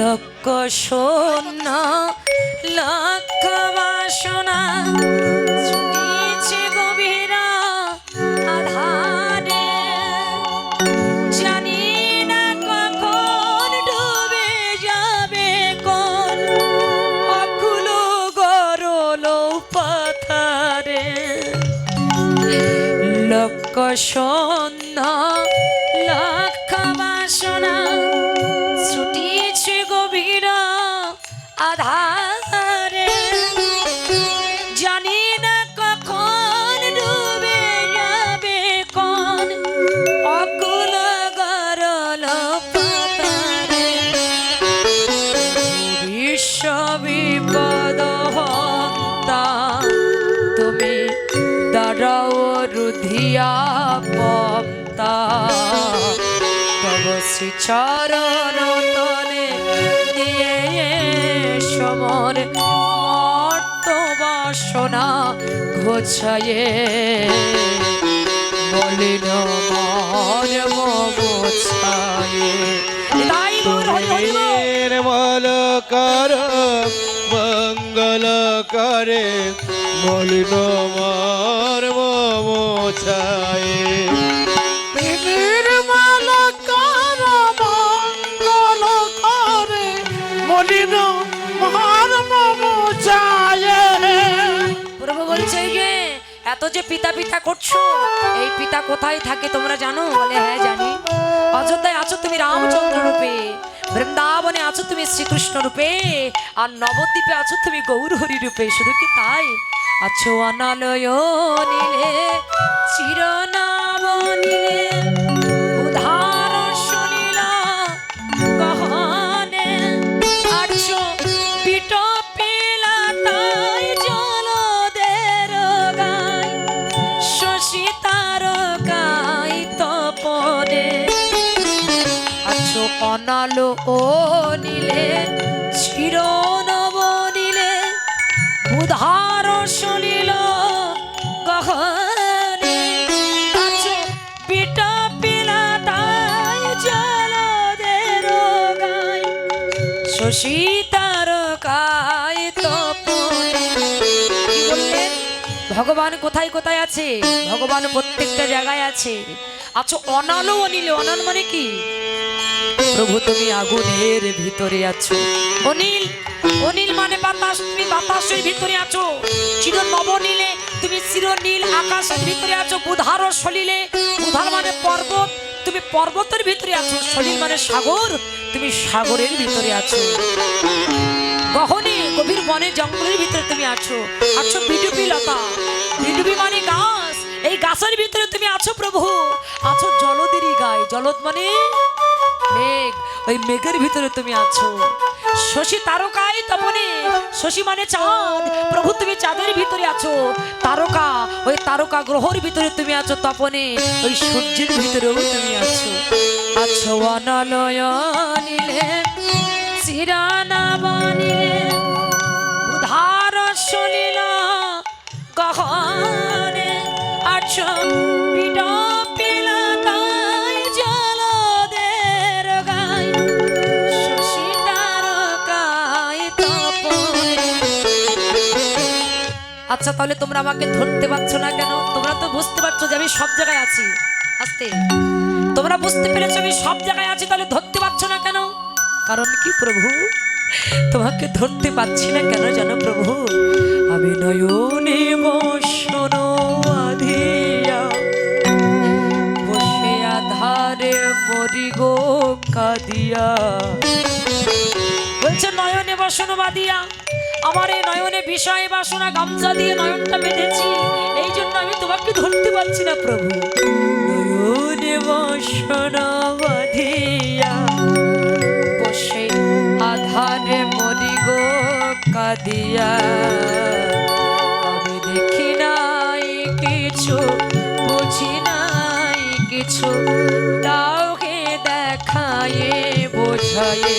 লক্ষ শূন্য লক্ষ বাসনা। ছুটিছে আধারে। জানি না কখন ডুবে যাবে কোন। অকুল গরল পাতারে। বিশ্ব বিপদ হন্তা তুমি দাঁড়াও রুধিয়া পন্তা তব শ্রী চরণ সমর বাসনা ঘোছায়ে। হরি নির্মল কর মঙ্গল করে। মলিন মার মোছায়। প্রভু বলছে যে এত যে পিতা পিতা করছ, এই পিতা কোথায় থাকে তোমরা জানো? বলে হ্যাঁ জানি। অযোধ্যায় আছো তুমি রামচন্দ্র রূপে, বৃন্দাবনে আছো তুমি শ্রীকৃষ্ণ রূপে, আর নবদ্বীপে আছো তুমি গৌর হরি রূপে। শুধু কি তাই? আছো অনালয় নীলে আছো ও নীলে চির নব নীলে উধার তপনে। ভগবান কোথায় কোথায় আছে? ভগবান প্রত্যেকটা জায়গায় আছে। আচ্ছা অনালো অনিল অনাল মানে কি? প্রভু, তুমি আগুনের ভিতরে আছো। অনিল অনিল মানে বাতাস, তুমি বাতাসের ভিতরে আছো। চির নবনীলে, তুমি চির নীল আকাশের ভিতরে আছো। বুধার সলিলে বুধার মানে পর্বত। তুমি পর্বতের ভিতরে আছো। সলিল মানে সাগর। তুমি সাগরের ভিতরে আছো। গহনে, গভীর বনে, জঙ্গলের ভিতরে তুমি আছো। আছো বিডুবি লতা। বিডুবি মানে গাছ। এই গাছের ভিতরে তুমি আছো প্রভু। আছো জলদেরই গায়ে জলদ মানে মেঘ, ওই মেঘের ভিতরে তুমি আছো। শশী তারকায় তপনে, শশী মানে চাঁদ। প্রভু, তুমি চাঁদের ভিতরে আছো। তারকা, ওই তারকা গ্রহর ভিতরে তুমি আছো, তপনে। ওই সূর্যের ভিতরেও তুমি আছো। আছো অনালয় নিলে চিরানা বনিলে। আচ্ছা তাহলে তোমরা আমাকে ধরতে পারছ না কেন? তোমরা তো বুঝতে পারছ যে আমি সব জায়গায় আছি। আস্তে। তোমরা বুঝতে পেরেছ আমি সব জায়গায় আছি, তাহলে ধরতে পারছ না কেন? কারণ কি, প্রভু? তোমাকে ধরতে পারছি না কেন জানো, প্রভু? আমি নয়নে বসন আধিয়া। বসে আধারে মরি গো কাদিয়া। বলছে, নয়নে বসন বাদিয়া, আমার এই নয়নে বিষয় বাসনা গামছা দিয়ে নয়নটা বেঁধেছি, এই জন্য আমি তোমাকে ধরতে পারছি না প্রভু। নয়নে বসনা বসে আধারে মরি গো কাদিয়া, আমি দেখি নাই কিছু, বুঝি নাই কিছু তাওকে দেখায়ে বোঝায়ে।